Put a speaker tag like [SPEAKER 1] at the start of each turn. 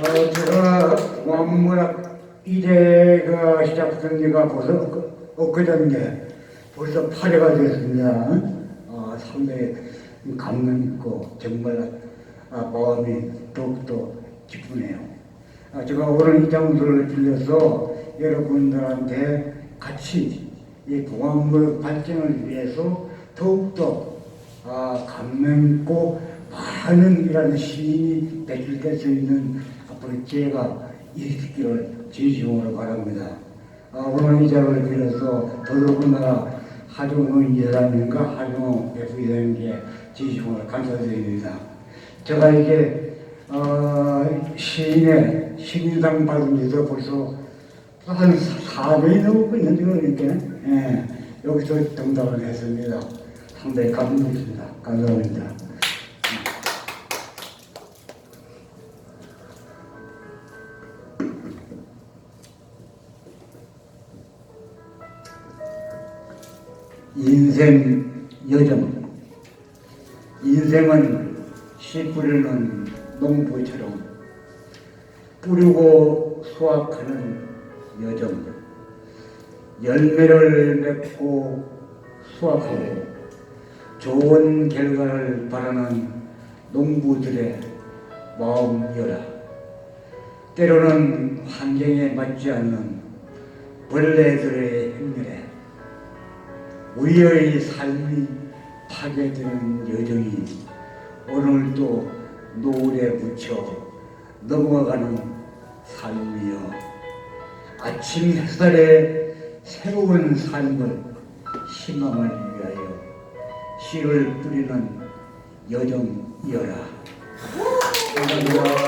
[SPEAKER 1] 어, 제가 왕문학 이대가 시작된 지가 벌써 엊그- 엊그저께 벌써 8회가 됐습니다. 어, 상당히 감명 있고 정말 아, 마음이 더욱더 기쁘네요. 아, 제가 오늘 이 장소를 빌려서 여러분들한테 같이 이 공항물 발전을 위해서 더욱더 아, 감명 있고 많은 이라는 시인이 배출될 수 있는 앞으로 기회가 있기를 진심으로 바랍니다. 아, 오늘 이 자리를 빌어서 더더군다나 하종의 이사님과 하종 대표이사님께 진심으로 감사드립니다. 제가 이게 어, 시인의 시민상 받은 지도 벌써 한 4년이 넘고 있는데 그러니까 예, 여기서 등장을 했습니다. 상당히 감동입니다. 감사합니다. 인생 여정. 인생은 씨 뿌리는 농부처럼 뿌리고 수확하는 여정. 열매를 맺고 수확하고 좋은 결과를 바라는 농부들의 마음이라 때로는 환경에 맞지 않는 벌레들의 행렬에 우리의 삶이 파괴되는 여정이 오늘도 노을에 묻혀 넘어가는 삶이여. 아침 햇살에 새로운 삶을 희망을 위하여 씨를 뿌리는 여정이어라. 감사합니다.